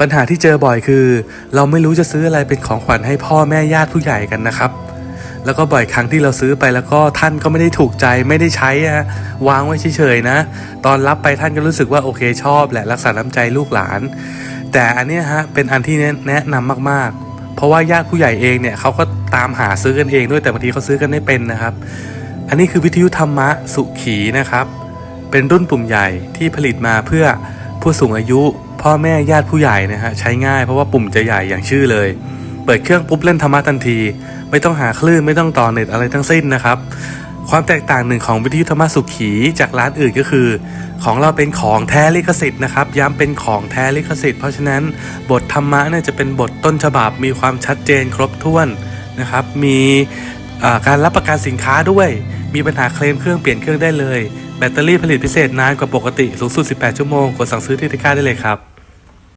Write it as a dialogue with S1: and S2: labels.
S1: ปัญหาที่เจอบ่อยคือ เราไม่รู้จะซื้ออะไรเป็นของขวัญให้พ่อแม่ญาติผู้ใหญ่กันนะครับ แล้วก็บ่อยครั้งที่เราซื้อไปแล้วก็ท่านก็ไม่ได้ถูกใจไม่ได้ใช้อะวางไว้เฉยๆนะ ตอนรับไปท่านก็รู้สึกว่าโอเคชอบแหละรักษาน้ำใจลูกหลาน แต่อันนี้ฮะเป็นอันที่แนะนำมากๆ เพราะว่าญาติผู้ใหญ่เองเนี่ยเขาก็ตามหาซื้อกันเองด้วยแต่บางทีเขาซื้อกันไม่เป็นนะครับ อันนี้คือวิทยุธรรมะสุขีนะครับ เป็นรุ่นปุ่มใหญ่ที่ผลิตมาเพื่อผู้สูงอายุ พ่อแม่ญาติผู้ใหญ่นะฮะใช้ง่ายเพราะว่าปุ่มจะใหญ่อย่างชื่อเลย เปิดเครื่องปุ๊บเล่นธรรมะทันที ไม่ต้องหาคลื่นไม่ต้องต่อเน็ตอะไรทั้งสิ้นนะครับ ความแตกต่างหนึ่งของวิทยุธรรมะสุขีจากร้านอื่นก็คือ ของเราเป็นของแท้ลิขสิทธิ์นะครับย้ำเป็นของแท้ลิขสิทธิ์เพราะฉะนั้นบทธรรมะเนี่ยจะเป็นบทต้นฉบับมีความชัดเจนครบถ้วนนะครับมีการรับประกันสินค้าด้วย มีปัญหาเคลมเครื่องเปลี่ยนเครื่องได้เลย แบตเตอรี่ผลิตพิเศษนานกว่าปกติ สูงสุด 18 ชั่วโมง กดสั่งซื้อที่ตะกร้าได้เลยครับ